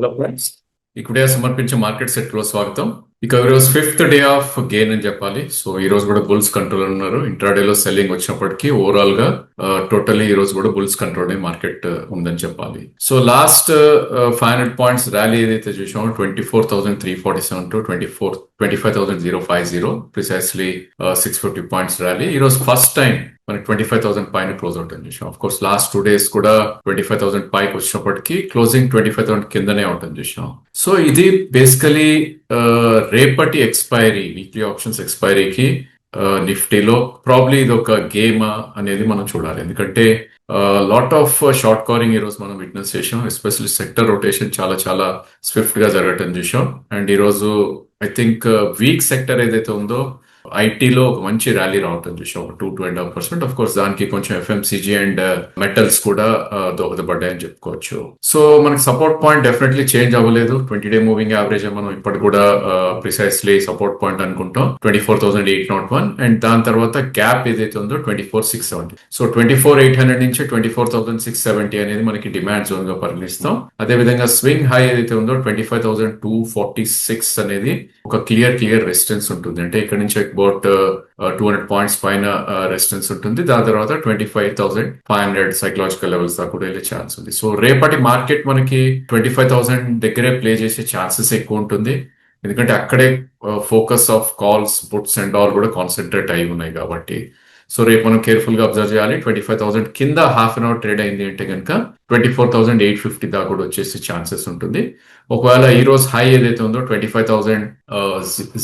Hello friends ఇక్కడే సమర్పించే market సెట్లో స్వాగతం. ఇక ఈరోజు ఫిఫ్త్ డే ఆఫ్ గెయిన్ అని చెప్పాలి. సో ఈ రోజు కూడా బుల్స్ కంట్రోల్ ఉన్నారు. ఇంట్రాడే లో సెల్లింగ్ వచ్చినప్పటికీ ఓవరాల్గా టోటల్లీ ఈ రోజు కూడా బుల్స్ కంట్రోల్ మార్కెట్ ఉందని చెప్పాలి. So last five hundred points rally ఏదైతే చూసామో twenty four thousand three forty seven to twenty four twenty five thousand zero five zero precisely six fifty points rally ఈ రోజు ఫస్ట్ టైం మనకి twenty five thousand పైన close out అని చూసాం course last two days కూడా twenty five thousand పైకి వచ్చినప్పటికీ closing twenty five thousand కిందనే ఉంటుంది చూసాం సో ఇది బేసికలీ uh, రేపటి ఎక్స్పైరీ వీక్లీ ఆప్షన్స్ ఎక్స్పైరీకి నిఫ్టీలో ప్రాబ్లీ ఇది ఒక గేమ్ అనేది మనం చూడాలి. ఎందుకంటే లాట్ ఆఫ్ షార్ట్ కవరింగ్ ఈ రోజు మనం విట్నెస్ చేసాం ఎస్పెషల్లీ సెక్టర్ రొటేషన్ చాలా చాలా స్విఫ్ట్గా జరగటం చూసాం అండ్ ఈ రోజు ఐ థింక్ వీక్ సెక్టర్ ఏదైతే ఉందో ఐటీలో ఒక మంచి ర్యాలీ రావటం చూసాం. ఒక two two and half percent of course దానికి కొంచెం ఎఫ్ఎంసీజీ అండ్ మెటల్స్ కూడా uh, దోహదపడ్డాయని చెప్పుకోవచ్చు. సో మనకి సపోర్ట్ పాయింట్ డెఫినెట్లీ చేంజ్ అవ్వలేదు. ట్వంటీ డే మూవింగ్ యావరేజ్ మనం ఇప్పటి కూడా ప్రిసైస్లీ సపోర్ట్ పాయింట్ అనుకుంటాం. Twenty four thousand eight nought one and దాని తర్వాత గ్యాప్ ఏదైతే ఉందో twenty four six seventy so twenty four eight hundred నుంచి twenty four thousand six seventy అనేది మనకి డిమాండ్ జోన్గా పరిగణిస్తాం. అదే విధంగా స్వింగ్ హై ఏదైతే ఉందో twenty five thousand two forty six అనేది ఒక క్లియర్ క్లియర్ రెసిస్టెన్స్ ఉంటుంది. అంటే ఇక్కడ నుంచి అబౌట్ టూ హండ్రెడ్ పాయింట్స్ పైన uh, రెసిస్టెన్స్ ఉంటుంది. దాని తర్వాత twenty five thousand five hundred psychological levels దాకా కూడా వెళ్ళే ఛాన్స్ ఉంది. సో రేపటి మార్కెట్ మనకి ట్వంటీ ఫైవ్ థౌసండ్ దగ్గరే ప్లే చేసే ఛాన్సెస్ ఎక్కువ ఉంటుంది. ఎందుకంటే అక్కడే focus of calls puts and all కూడా కాన్సన్ట్రేట్ అయి ఉన్నాయి కాబట్టి. సో రేపు మనం కేర్ఫుల్గా అబ్జర్వ్ చేయాలి. ట్వంటీ ఫైవ్ థౌసండ్ కింద హాఫ్ అన్ అవర్ ట్రేడ్ అయింది అంటే కనుక twenty four thousand eight fifty దాకా కూడా వచ్చేసే ఛాన్సెస్ ఉంటుంది. ఒకవేళ ఈ రోజు హై ఏదైతే ఉందో twenty five thousand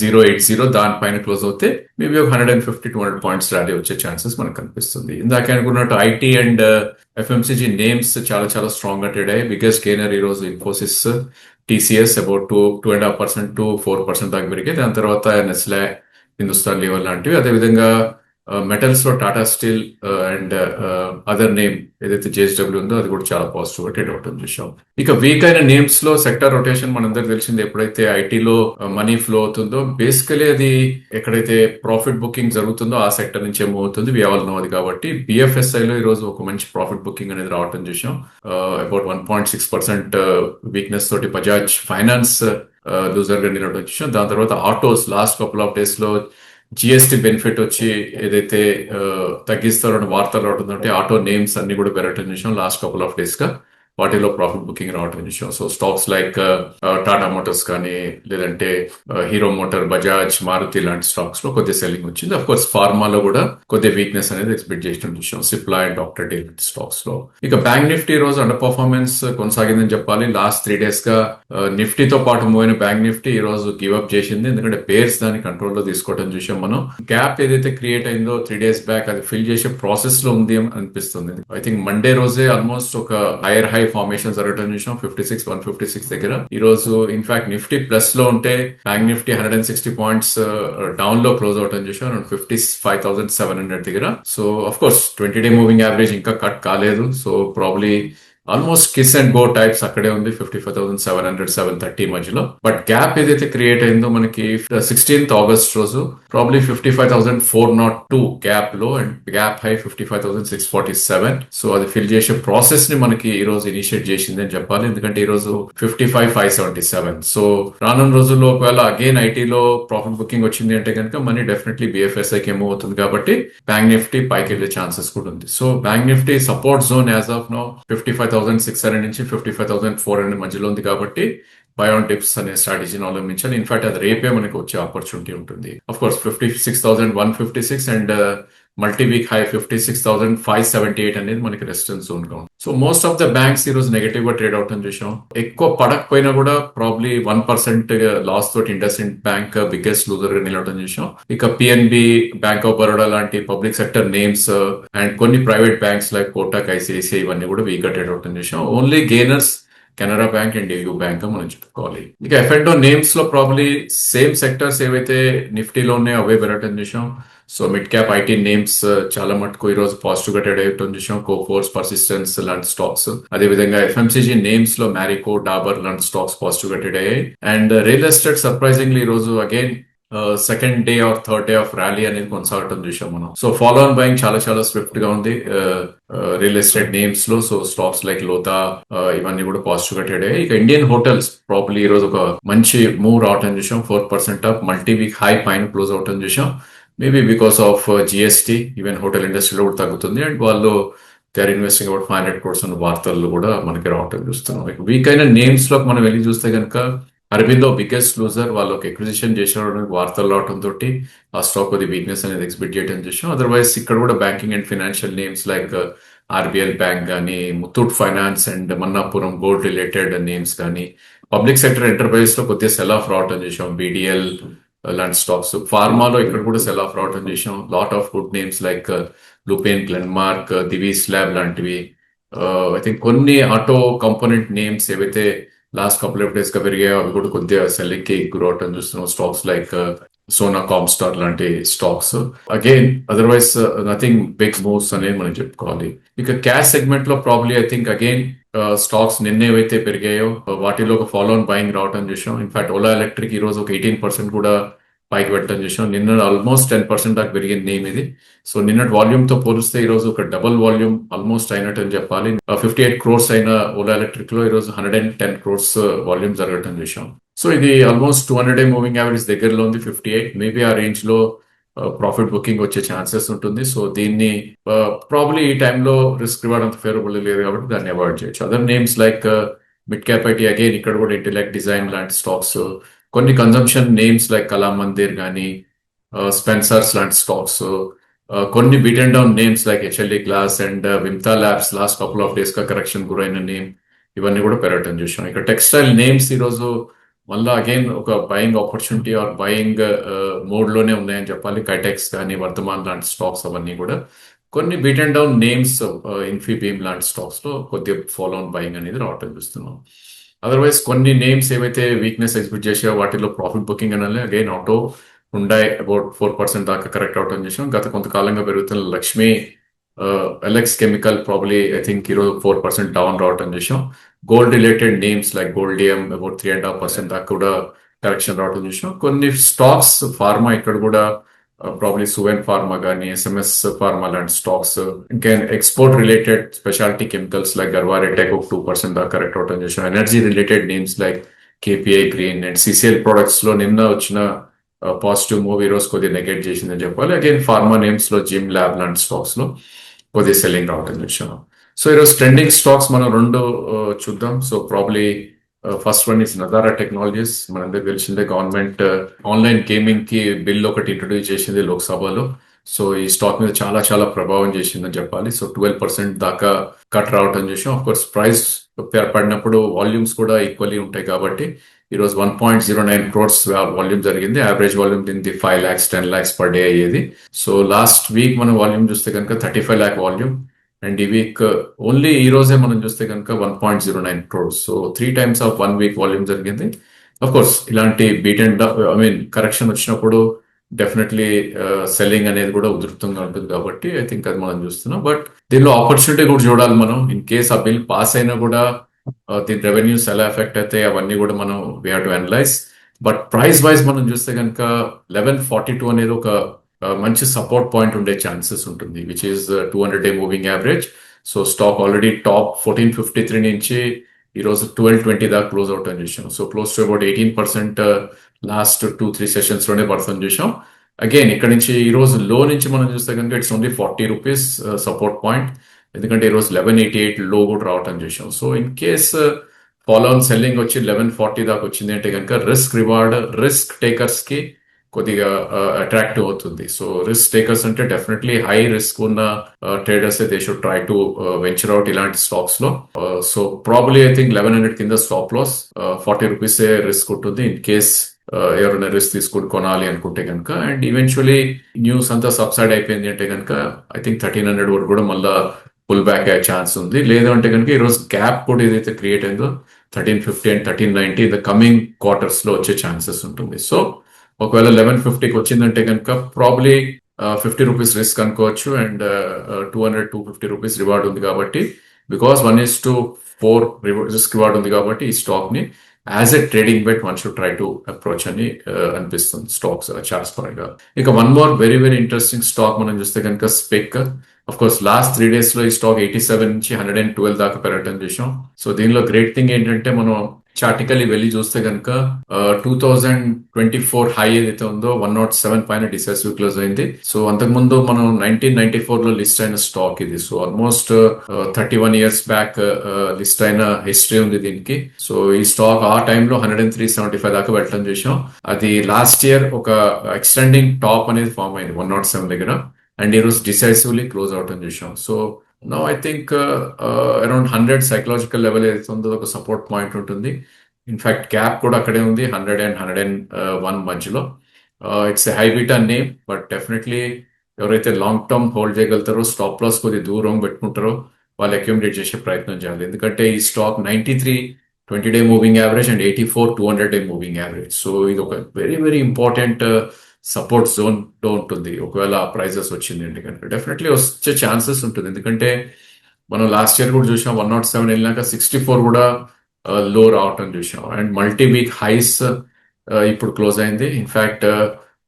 zero eight zero దానిపైన క్లోజ్ అవుతే మేబీ ఒక hundred and fifty two hundred points rally వచ్చే ఛాన్సెస్ మనకు కనిపిస్తుంది. ఇందాక అనుకున్నట్టు ఐటీ అండ్ ఎఫ్ఎంసీజీ నేమ్స్ చాలా చాలా స్ట్రాంగ్గా ట్రేడ్ అయ్యాయి. బిగ్గెస్ట్ గెయినర్ ఈ రోజు Infosys TCS about two two and half percent two four percent దాకా పెరిగాయి. దాని తర్వాత నెస్లే హిందుస్థాన్ లీవర్ లాంటివి. అదేవిధంగా మెటల్స్లో Tata steel and other name ఏదైతే జేఎస్డబ్ల్యూ ఉందో అది కూడా చాలా పాజిటివ్గా ట్రేడ్ అవుతుంది చూసాం ఇక వీక్ అయిన నేమ్స్లో సెక్టర్ రొటేషన్ మనందరికి తెలిసింది ఎప్పుడైతే ఐటీలో మనీ ఫ్లో అవుతుందో బేసికలీ అది ఎక్కడైతే ప్రాఫిట్ బుకింగ్ జరుగుతుందో ఆ సెక్టర్ నుంచి ఏమో అవుతుంది. నో అది కాబట్టి బిఎఫ్ఎస్ఐ లో ఈ రోజు ఒక మంచి ప్రాఫిట్ బుకింగ్ అనేది రావటం చూసాం about one point six percent weakness తోటి బజాజ్ ఫైనాన్స్ లూజర్గా నిలవడం చూసాం దాని తర్వాత ఆటోస్ లాస్ట్ కపుల్ ఆఫ్ డేస్లో జిఎస్టీ బెనిఫిట్ వచ్చి ఏదైతే తగ్గిస్తారని వార్తలు రావడం ఆటో నేమ్స్ అన్ని కూడా పెరగటం చూసాం లాస్ట్ కపుల్ ఆఫ్ డేస్గా. వాటిలో ప్రాఫిట్ బుకింగ్ రావటం విషయం so stocks like Tata motors కానీ లేదంటే హీరో మోటార్ బజాజ్ మారుతి లాంటి స్టాక్స్లో కొద్దిగా సెల్లింగ్ వచ్చింది. అఫ్ కోర్స్ ఫార్మాలో కూడా కొద్దిగా వీక్నెస్ అనేది ఎక్స్పెక్ట్ చేసిన విషయం సిప్లా అండ్ డాక్టర్ డే స్టాక్స్లో. ఇక బ్యాంక్ నిఫ్టీ రోజు అండర్ పర్ఫార్మెన్స్ కొనసాగిందని చెప్పాలి. లాస్ట్ త్రీ డేస్గా uh, నిఫ్టీతో పాటు పోయిన బ్యాంక్ నిఫ్టీ ఈ రోజు గివ్ అప్ చేసింది. ఎందుకంటే పేర్స్ దాన్ని కంట్రోల్లో తీసుకోవడం చూసాం మనం. గ్యాప్ ఏదైతే క్రియేట్ అయిందో త్రీ డేస్ బ్యాక్ అది ఫిల్ చేసే ప్రాసెస్లో ఉంది అని అనిపిస్తుంది. ఐ థింక్ మండే రోజే ఆల్మోస్ట్ ఒక హైయర్ హై ఫార్మేషన్ జరగడం చూసాం fifty six one fifty six దగ్గర. ఈ రోజు ఇన్ఫాక్ట్ నిఫ్టీ ప్లస్లో ఉంటే bank Nifty hundred and sixty points డౌన్లో క్లోజ్ అవటం చూసాం fifty five thousand seven hundred దగ్గర. So of course twenty day moving average ఇంకా కట్ కాలేదు. So probably almost kiss and go types అక్కడే ఉంది fifty five thousand seven hundred seven thirty మధ్యలో. But gap ఏదైతే క్రియేట్ అయిందో మనకి సిక్స్టీన్త్ ఆగస్ట్ రోజు probably fifty five thousand four nought two గ్యాప్లో and gap high fifty five thousand six forty seven so అది fill చేసే ప్రాసెస్ని మనకి ఈ రోజు ఇనిషియేట్ చేసింది అని చెప్పాలి. ఎందుకంటే ఈ రోజు fifty five five seventy seven so రానున్న రోజుల్లో ఒకవేళ అగైన్ ఐటీలో ప్రాఫిట్ బుకింగ్ వచ్చింది అంటే కనుక మనీ డెఫినెట్లీ బిఎఫ్ఎస్ఐకి ఏమో అవుతుంది కాబట్టి బ్యాంక్ నిఫ్టీ పైకి వెళ్ళే ఛాన్సెస్ కూడా ఉంది. So bank Nifty support zone as of now fifty five thousand six hundred నుంచి fifty five thousand four hundred మధ్యలో ఉంది కాబట్టి బయోన్ టిప్స్ అనే స్ట్రాటజీని అవలంబించాలి. ఇన్ఫాక్ట్ అది రేపే మనకి వచ్చే ఆపర్చునిటీ ఉంటుంది. Of course fifty six thousand one fifty six and multi week high fifty six thousand five seventy eight అనేది మనకి resistance జోన్గా so most of the banks ఈ రోజు నెగటివ్గా ట్రేడ్ అవటం చూసాం ఎక్కువ పడకపోయినా కూడా ప్రాబ్లీ వన్ పర్సెంట్ లాస్ తోటి ఇండస్ బ్యాంక్ బిగ్గెస్ట్ లూజర్గా నిలవడం చూసాం ఇక పిఎన్బి బ్యాంక్ ఆఫ్ బరోడా లాంటి పబ్లిక్ సెక్టర్ నేమ్స్ అండ్ కొన్ని private banks like Kotak ICICI ఇవన్నీ కూడా వీక్గా ట్రేడ్ అవటం చూసాం only gainers Canara bank and U bank మనం చెప్పుకోవాలి. ఇక ఎఫ్ఎండో నేమ్స్లో ప్రాబ్లీ సేమ్ సెక్టర్స్ ఏవైతే నిఫ్టీలో ఉన్నాయో అవే పెరగటం చూసాం so mid cap IT names చాలా మటుకు ఈ రోజు పాజిటివ్గా ట్రేడ్ అయ్యటం చూసాం కోఫోర్స్ పర్సిస్టెన్స్ లాంటి స్టాక్స్ అదే విధంగా ఎఫ్ఎంసీజీ నేమ్స్లో మ్యారికో డాబర్ లాంటి స్టాక్స్ పాజిటివ్గా ట్రేడ్ అయ్యాయి. అండ్ రియల్ ఎస్టేట్ సర్ప్రైజింగ్లీ ఈ రోజు again second day or third day of rally అనేది కొనసాగటం చూసాం మనం. సో ఫాలో ఆన్ బయింగ్ చాలా చాలా స్విఫ్ట్గా ఉంది. రియల్ ఎస్టేట్ నేమ్స్లో సో స్టాక్స్ లైక్ లోతా ఇవన్నీ కూడా పాజిటివ్గా ట్రేడ్ అయ్యాయి. ఇక ఇండియన్ హోటల్స్ ప్రాబ్లీ ఈ రోజు ఒక మంచి మూవ్ రావటం చూసాం. Four percent of multi week high పైన క్లోజ్ అవటం చూసాం. Maybe because of GST even hotel ఇండస్ట్రీలో కూడా తగ్గుతుంది. అండ్ వాళ్ళు they are investing about five hundred crores అన్న వార్తల్లో కూడా మనకి రావటం చూస్తున్నాం. వీక్ అయిన నేమ్స్లో మనం వెళ్ళి చూస్తే కనుక అరవిందో బిగ్గెస్ట్ లూజర్ వాళ్ళు ఒక ఎక్విజిషన్ చేసిన వార్తలు రావడం తోటి ఆ స్టాక్ అది వీక్నెస్ అనేది ఎక్స్పెక్ట్ చేయడం చూసాం అదర్వైజ్ ఇక్కడ కూడా banking and financial names like RBL bank కానీ Muthoot finance and Manappuram gold related names కానీ పబ్లిక్ సెక్టర్ ఎంటర్ప్రైజెస్లో కొద్దిగా సెల్ ఆఫ్ రావటం చూసాం బీడిఎల్ లాంటి స్టాక్స్ ఫార్మాలో ఇక్కడ కూడా సెల్ ఆఫ్ రావటం చేసాం lot of good names like Lupin Glenmark Divi's lab లాంటివి. Uh, ఐ థింక్ కొన్ని ఆటో కంపోనెంట్ నేమ్స్ ఏవైతే లాస్ట్ కపుల్ ఆఫ్ డేస్గా పెరిగాయో అవి కూడా కొద్దిగా సెల్లింగ్కి గురవటం చూస్తున్నాం. స్టాక్స్ లైక్ సోనా కామ్స్టార్ లాంటి stocks again otherwise nothing big moves అనేది మనం చెప్పుకోవాలి. ఇక క్యాష్ సెగ్మెంట్లో probably I think again stocks నిన్న ఏవైతే పెరిగాయో వాటిలో ఒక ఫాలో ఆన్ బయింగ్ రావటం చూసాం. ఇన్ఫాక్ట్ ఓలా ఎలక్ట్రిక్ ఈ రోజు ఒక ఎయిటీన్ పర్సెంట్ కూడా పైకి పెట్టడం చూసాం. నిన్న ఆల్మోస్ట్ టెన్ పర్సెంట్ దాకా పెరిగింది నేమ్ ఇది. సో నిన్నటి వాల్యూమ్తో పోలిస్తే ఈ రోజు ఒక డబుల్ వాల్యూమ్ ఆల్మోస్ట్ అయినట్టు అని చెప్పాలి. ఫిఫ్టీ ఎయిట్ క్రోర్స్ అయిన ఓలా ఎలక్ట్రిక్లో ఈ రోజు hundred and ten crores volume జరగటం చూసాం. సో ఇది almost two hundred moving average దగ్గరలో ఉంది ఫిఫ్టీ ఎయిట్ మేబీ ఆ రేంజ్లో ప్రాఫిట్ బుకింగ్ వచ్చే ఛాన్సెస్ ఉంటుంది. సో దీన్ని ప్రాబ్లీ ఈ టైంలో రిస్క్ ఇవ్వడం అంత ఫేవరబుల్ లేదు కాబట్టి దాన్ని అవాయిడ్ చేయొచ్చు. Other names like mid cap IT again ఇక్కడ కూడా ఇంటెలెక్ట్ డిజైన్ లాంటి స్టాక్స్ కొన్ని consumption names like Kala Mandir కానీ స్పెన్సర్స్ లాంటి స్టాక్స్ కొన్ని beat and down names like HLD glass and Vimta labs last couple of డేస్గా correction గురైన name ఇవన్నీ కూడా పెరగటం చూసాం ఇక్కడ టెక్స్టైల్ నేమ్స్ ఈరోజు మళ్ళీ అగైన్ ఒక బయింగ్ ఆపర్చునిటీ ఆర్ బయింగ్ మోడ్లోనే ఉన్నాయని చెప్పాలి. కైటెక్స్ కానీ వర్ధమాన్ లాంటి స్టాక్స్ అవన్నీ కూడా. కొన్ని beat and down names Infibeam లాంటి స్టాక్స్లో కొద్దిగా ఫాలో ఆన్ బయింగ్ అనేది రావటం చూస్తున్నాం. అదర్వైజ్ కొన్ని నేమ్స్ ఏవైతే వీక్నెస్ ఎగ్జిబిట్ చేసాయో వాటిలో ప్రాఫిట్ బుకింగ్ అనాలి. అగైన్ ఆటో ఉండాయి అబౌట్ ఫోర్ పర్సెంట్ దాకా కరెక్ట్ అవటం చేసాం. గత కొంతకాలంగా పెరుగుతున్న లక్ష్మి ఎలెక్స్ కెమికల్ ప్రాబ్లీ ఐ థింక్ ఈరోజు ఫోర్ పర్సెంట్ డౌన్ రావటం చేసాం. Gold related names like Goldiam about three and half percent దాకా కూడా కరెక్షన్ రావటం చూసినాం. కొన్ని స్టాక్స్ ఫార్మా ఇక్కడ కూడా ప్రాబ్లీ సువెన్ ఫార్మా కానీ ఎస్ఎంఎస్ ఫార్మా లాంటి స్టాక్స్ ఇంకా export related speciality chemicals like Garware Tech ఒక టూ పర్సెంట్ దాకా కరెక్ట్ అవటం చేసాం energy related names like KPI green and CCL ప్రొడక్ట్స్లో నిన్న వచ్చిన uh, పాజిటివ్ మూవ్ ఈ రోజు కొద్దిగా నెగెట్ చేసిందని చెప్పాలి. అగైన్ ఫార్మా నేమ్స్లో జిమ్ ల్యాబ్ లాంటి స్టాక్స్లో కొద్దిగా సెల్లింగ్ రావటం చూసాం సో ఈరోజు ట్రెండింగ్ స్టాక్స్ మనం రెండు uh, చూద్దాం. So probably first one is Nazara technologies మనందరికి తెలిసిందే గవర్నమెంట్ ఆన్లైన్ గేమింగ్కి బిల్ ఒకటి ఇంట్రొడ్యూస్ చేసింది లోక్సభలో. సో ఈ స్టాక్ మీద చాలా చాలా ప్రభావం చేసిందని చెప్పాలి. సో ట్వెల్వ్ పర్సెంట్ దాకా కట్ రావటం చూసాం. ఆఫ్ కోర్స్ ప్రైస్ పడినప్పుడు వాల్యూమ్స్ కూడా ఈక్వల్లీ ఉంటాయి కాబట్టి ఈ రోజు one point zero nine crores volume జరిగింది. యావరేజ్ వాల్యూమ్ దీనికి five lakhs ten lakhs per day అయ్యేది. సో లాస్ట్ వీక్ మనం వాల్యూమ్ చూస్తే కనుక thirty five lakh volume and ఈ వీక్ ఓన్లీ uh, ఈ రోజే మనం చూస్తే కనుక one point zero nine crores so three times of one week volume జరిగింది. కోర్స్ ఇలాంటి beat and I mean correction వచ్చినప్పుడు డెఫినెట్లీ సెల్లింగ్ uh, అనేది కూడా ఉధృతంగా ఉంటుంది కాబట్టి ఐ థింక్ అది మనం చూస్తున్నాం. బట్ దీనిలో ఆపర్చునిటీ కూడా చూడాలి మనం. ఇన్ కేస్ ఆ బిల్ పాస్ అయినా కూడా uh, దీని రెవెన్యూస్ ఎలా ఎఫెక్ట్ అయితే అవన్నీ కూడా మనం we have to analyse but price wise మనం చూస్తే కనుక లెవెన్ ఫార్టీ టూ అనేది ఒక మంచి సపోర్ట్ పాయింట్ ఉండే ఛాన్సెస్ ఉంటుంది which is two hundred day moving average so stock already top fourteen fifty three నుంచి ఈ రోజు ట్వెల్వ్ ట్వంటీ దాకా క్లోజ్ అవుట్ అని చూసాం so close to about eighteen percent last two three సెషన్స్లోనే పడుతుంది చూసాం అగైన్ ఇక్కడ నుంచి ఈ రోజు లో నుంచి మనం చూస్తే కనుక it's only forty rupees support point ఎందుకంటే ఈరోజు లెవెన్ ఎయిటీ ఎయిట్లో కూడా రావటం చూసాం so in case follow on selling వచ్చి లెవెన్ ఫార్టీ దాకా వచ్చింది అంటే కనుక రిస్క్ రివార్డ్ రిస్క్ టేకర్స్కి కొద్దిగా అట్రాక్టివ్ అవుతుంది. సో రిస్క్ టేకర్స్ అంటే డెఫినెట్లీ హై రిస్క్ ఉన్న traders they should try to venture out ఇలాంటి స్టాక్స్లో. So probably I think eleven hundred కింద stop loss forty rupees risk ఉంటుంది ఇన్ కేస్ ఎవరైనా రిస్క్ తీసుకుని కొనాలి అనుకుంటే కనుక. అండ్ ఈవెన్చువలీ న్యూస్ అంతా సబ్సైడ్ అయిపోయింది అంటే కనుక ఐ థింక్ థర్టీన్ హండ్రెడ్ వరకు కూడా మళ్ళా పుల్ బ్యాక్ అయ్యే ఛాన్స్ ఉంది. లేదంటే అంటే కనుక ఈరోజు గ్యాప్ కూడా ఏదైతే క్రియేట్ అయిందో thirteen fifty and thirteen ninety the coming క్వార్టర్స్లో వచ్చే ఛాన్సెస్ ఉంటుంది. సో ఒకవేళ లెవెన్ ఫిఫ్టీకి వచ్చిందంటే కనుక ప్రాబ్లీ ఫిఫ్టీ రూపీస్ రిస్క్ అనుకోవచ్చు and two hundred two fifty rupees reward ఉంది కాబట్టి. Because one is to four risk reward ఉంది కాబట్టి ఈ స్టాక్ని as a trading bet one should try to approach అని అనిపిస్తుంది స్టాక్స్ చార్ట్స్ పరంగా. ఇక one more very very interesting stock మనం చూస్తే కనుక spec of course last three డేస్లో ఈ స్టాక్ ఎయిటీ సెవెన్ నుంచి హండ్రెడ్ అండ్ ట్వెల్వ్ దాకా పెరగటం చూసాం సో దీనిలో గ్రేట్ థింగ్ ఏంటంటే మనం చార్టికల్లీ వెళ్ళి చూస్తే కనుక two thousand twenty four high ఏదైతే ఉందో వన్ నాట్ సెవెన్ పైన డిసైసివ్ క్లోజ్ అయింది. సో అంతకుముందు మనం నైన్టీన్ నైన్టీ ఫోర్లో లిస్ట్ అయిన స్టాక్ ఇది. So almost thirty one years back list అయిన హిస్టరీ ఉంది దీనికి. సో ఈ స్టాక్ ఆ టైంలో hundred and three seventy five దాకా వెళ్ళడం చూసాం. అది లాస్ట్ ఇయర్ ఒక ఎక్స్టెండింగ్ టాప్ అనేది ఫామ్ అయింది వన్ నాట్ సెవెన్ దగ్గర. అండ్ ఈ రోజు డిసైసివ్లీ క్లోజ్ అవటం చూసాం. So no I think around hundred psychological level ఏదైతే ఉందో ఒక సపోర్ట్ పాయింట్ ఉంటుంది. ఇన్ఫ్యాక్ట్ గ్యాప్ కూడా అక్కడే ఉంది hundred and hundred and one మధ్యలో. It's high beta name but definitely ఎవరైతే లాంగ్ టర్మ్ హోల్డ్ చేయగలుగుతారో స్టాప్ లాస్ కొద్ది దూరం పెట్టుకుంటారో వాళ్ళు అక్యూమిలేట్ చేసే ప్రయత్నం చేయాలి. ఎందుకంటే ఈ stock ninety three twenty day moving average and eighty four two hundred day moving average so ఇది ఒక వెరీ వెరీ ఇంపార్టెంట్ సపోర్ట్ జోన్లో ఉంటుంది. ఒకవేళ ప్రైజెస్ వచ్చింది అంటే కనుక. డెఫినెట్లీ వచ్చే ఛాన్సెస్ ఉంటుంది. ఎందుకంటే మనం లాస్ట్ ఇయర్ కూడా చూసాం వన్ నాట్ సెవెన్ వెళ్ళినాక సిక్స్టీ ఫోర్ కూడా లో రావటం చూసాం అండ్ మల్టీ వీక్ హైస్ ఇప్పుడు క్లోజ్ అయింది. In fact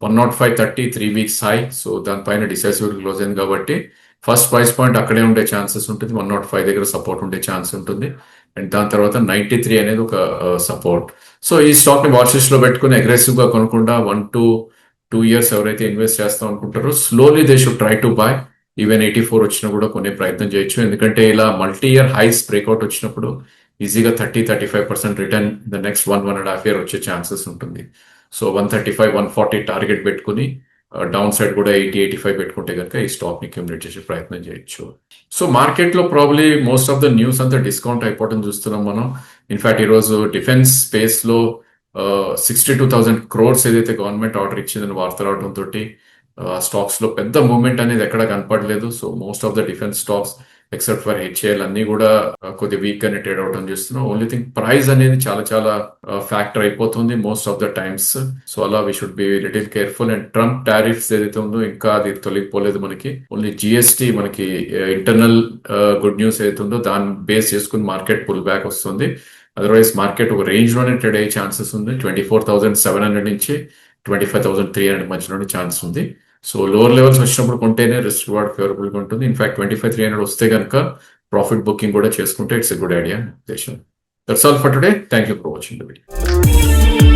one naught five thirty three weeks high so దానిపైన డిసైసివ్ క్లోజ్ అయింది కాబట్టి ఫస్ట్ ప్రైస్ పాయింట్ అక్కడే ఉండే ఛాన్సెస్ ఉంటుంది. వన్ నాట్ ఫైవ్ దగ్గర సపోర్ట్ ఉండే ఛాన్స్ ఉంటుంది. అండ్ దాని తర్వాత నైన్టీ త్రీ అనేది ఒక uh, సపోర్ట్ సో ఈ స్టాక్ని లో పెట్టుకుని అగ్రెసివ్గా కొనకుండా వన్ టూ టూ ఇయర్స్ ఎవరైతే ఇన్వెస్ట్ చేస్తాం అనుకుంటారో slowly they should try to buy even eighty four వచ్చినా కూడా కొనే ప్రయత్నం చేయొచ్చు. ఎందుకంటే ఇలా మల్టీ ఇయర్ హైస్ బ్రేక్అవుట్ వచ్చినప్పుడు ఈజీగా thirty thirty five percent return the next one one and half year వచ్చే ఛాన్సెస్ ఉంటుంది. So one thirty five one forty target పెట్టుకుని uh, డౌన్ సైడ్ కూడా ఎయిటీ ఎయిటీ ఫైవ్ పెట్టుకుంటే కనుక ఈ స్టాక్ని క్యూమిలేట్ చేసే ప్రయత్నం చేయొచ్చు. సో మార్కెట్లో probably most of the news అంతా డిస్కౌంట్ అయిపోవడం చూస్తున్నాం మనం. ఇన్ఫాక్ట్ ఈరోజు రోజు డిఫెన్స్ స్పేస్లో సిక్స్టీ టూ థౌసండ్ క్రోర్స్ ఏదైతే గవర్నమెంట్ ఆర్డర్ ఇచ్చిందని వార్త రావడంతో స్టాక్స్లో పెద్ద మూవ్మెంట్ అనేది ఎక్కడ కనపడలేదు. So most of the defence stocks except for HAL అన్ని కూడా కొద్ది వీక్ గానే ట్రేడ్ అవడం చేస్తున్నాం. ఓన్లీ థింగ్ ప్రైస్ అనేది చాలా చాలా ఫ్యాక్టర్ అయిపోతుంది most of the times so అలా we should be little careful and Trump tariffs ఏదైతే ఉందో ఇంకా అది తొలగిపోలేదు మనకి. ఓన్లీ జిఎస్టీ మనకి ఇంటర్నల్ గుడ్ న్యూస్ ఏదైతే ఉందో దాన్ని బేస్ చేసుకుని మార్కెట్ పుల్ బ్యాక్ వస్తుంది. అదర్వైజ్ మార్కెట్ ఒక రేంజ్లోనే ట్రేడ్ అయ్యే ఛాన్సెస్ ఉంది. Twenty four thousand seven hundred నుంచి twenty five thousand three hundred మధ్యలోనే ఛాన్స్ ఉంది. సో లోవర్ లెవెల్స్ వచ్చినప్పుడు కొంటేనే రిస్క్ రివార్డ్ ఫేవరబుల్గా ఉంటుంది in fact twenty five three hundred వస్తే కనుక ప్రాఫిట్ బుకింగ్ కూడా చేసుకుంటే ఇట్స్ ఎ గుడ్ ఐడియా ఉద్దేశం that's all for today thank you for watching the video